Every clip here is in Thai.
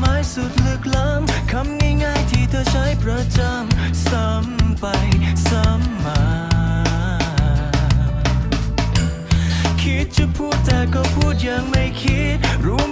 หมายสุดลึกล้ำคำง่ายๆที่เธอใช้ประจำซ้ำไปซ้ำมา คิดจะพูดแต่ก็พูดยังไม่คิดรู้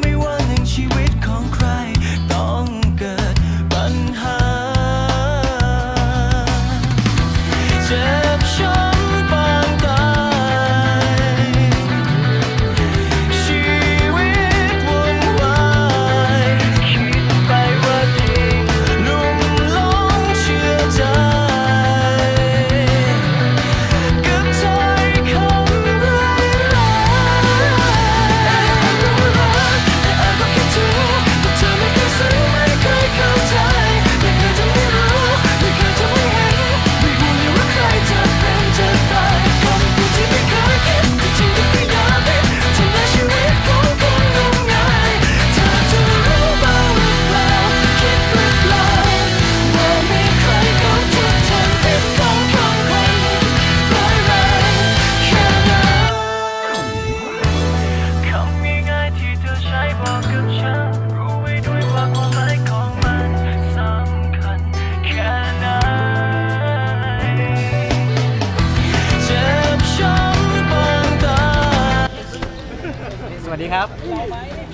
ดีครับ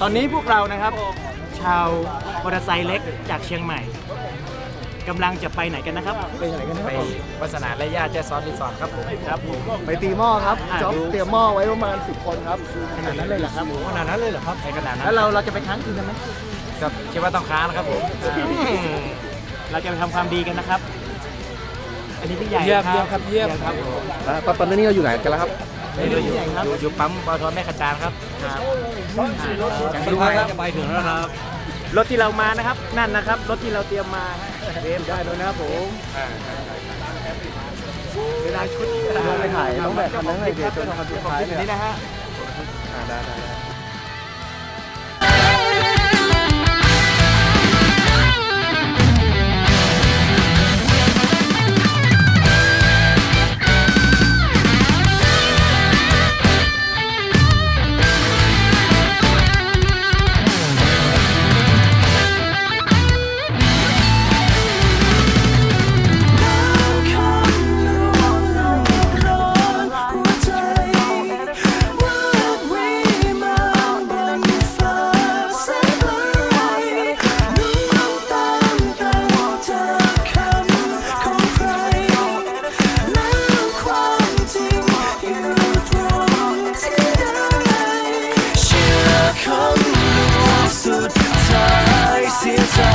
ตอนนี้พวกเรานะครับ ชาวมอเตอร์ไซค์เล็กจากเชียงใหม่กำลังจะไปไหนกันนะครับ ไปไหนกันไปวัสนาและญาติแจ้ซ้อนรีสอร์ทครับผมครับผม ไปตีหม้อครับอะจ๊อบดู เตรียมหม้อไว้ประมาณ 10 คนครับขนาดนั้นเลยเหรอครับขนาดนั้นเลยเหรอครับในขนาดนั้นแล้วเราเราจะไปค้างคืนกันไหมครับคิดว่าต้องค้างนะครับผม เราจะไปทำความดีกันนะครับ อันนี้พี่ใหญ่เยี่ยมเยี่ยมครับเยี่ยม ครับผมตอนตอนนี้เราอยู่ไหนกันแล้วครับไม่รู้อยู่ไหนครับอยู่อยู่ปั๊มปตทแม่ขจานครับ ครับ จังหวัดจะไปถึงแล้วครับ รถที่เรามานะครับ นั่นนะครับ รถที่เราเตรียมมาเตรียมได้เลยนะครับผมเวลาชุดเราไปถ่ายต้องแบบนั้นเลยเดี๋ยวจนคันสุดท้ายเนี่ยนี้นะฮะได้ได้ คำสุดท้ายเสียใจ